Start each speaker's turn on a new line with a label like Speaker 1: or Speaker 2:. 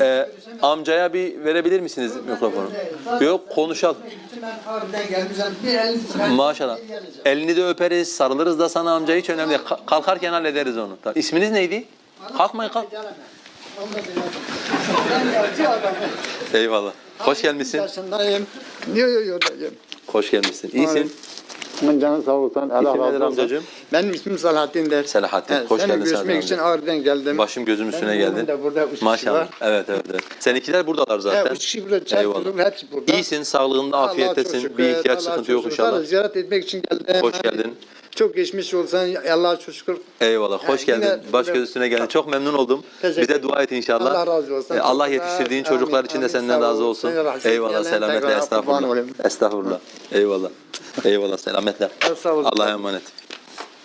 Speaker 1: Ee, amcaya bir verebilir misiniz mikrofonu? Yok konuşalım. Maşallah. Elini de öperiz, sarılırız da sana amca hiç önemli değil. Ka- Kalkarken hallederiz onu. Tamam. İsminiz neydi? Kalkmayın kalk. Eyvallah. Hoş gelmişsin.
Speaker 2: Yok. yok.
Speaker 1: Hoş gelmişsin. İyisin.
Speaker 2: Aman canın sağ olsun. Allah
Speaker 1: İsim
Speaker 2: razı olsun.
Speaker 1: amcacığım?
Speaker 2: Benim ismim Selahattin der.
Speaker 1: Selahattin.
Speaker 2: Evet,
Speaker 1: Hoş
Speaker 2: seninle
Speaker 1: geldin
Speaker 2: görüşmek
Speaker 1: Selahattin
Speaker 2: için
Speaker 1: amca.
Speaker 2: Ağrı'dan geldim.
Speaker 1: Başım gözüm üstüne
Speaker 2: Benim
Speaker 1: geldi.
Speaker 2: oğlum da burada üç kişi
Speaker 1: Maşallah.
Speaker 2: var.
Speaker 1: Evet evet evet. Seninkiler buradalar zaten.
Speaker 2: Evet, üç kişi burada. Çay
Speaker 1: Eyvallah.
Speaker 2: hepsi burada.
Speaker 1: İyisin, sağlığında afiyettesin.
Speaker 2: çok şükür,
Speaker 1: Bir ihtiyaç
Speaker 2: Allah'a
Speaker 1: sıkıntı
Speaker 2: çok
Speaker 1: yok
Speaker 2: şükür.
Speaker 1: inşallah.
Speaker 2: Sadece Ziyaret etmek için geldim.
Speaker 1: Hoş geldin.
Speaker 2: Çok geçmiş olsan Allah'a çok şükür.
Speaker 1: Eyvallah. Hoş
Speaker 2: Yani yine
Speaker 1: geldin. Baş
Speaker 2: burada-
Speaker 1: göz üstüne geldin. Çok memnun oldum.
Speaker 2: Teşekkür
Speaker 1: Bize dua et inşallah.
Speaker 2: Allah razı olsun.
Speaker 1: Ee, Allah yetiştirdiğin
Speaker 2: güzel.
Speaker 1: çocuklar
Speaker 2: Amin,
Speaker 1: için de
Speaker 2: amin.
Speaker 1: senden
Speaker 2: Sağ
Speaker 1: razı
Speaker 2: ol.
Speaker 1: olsun. Eyvallah. Selametle.
Speaker 2: kurban
Speaker 1: Estağfurullah.
Speaker 2: olayım.
Speaker 1: Estağfurullah. Eyvallah. Eyvallah. Selametle. Allah'a emanet.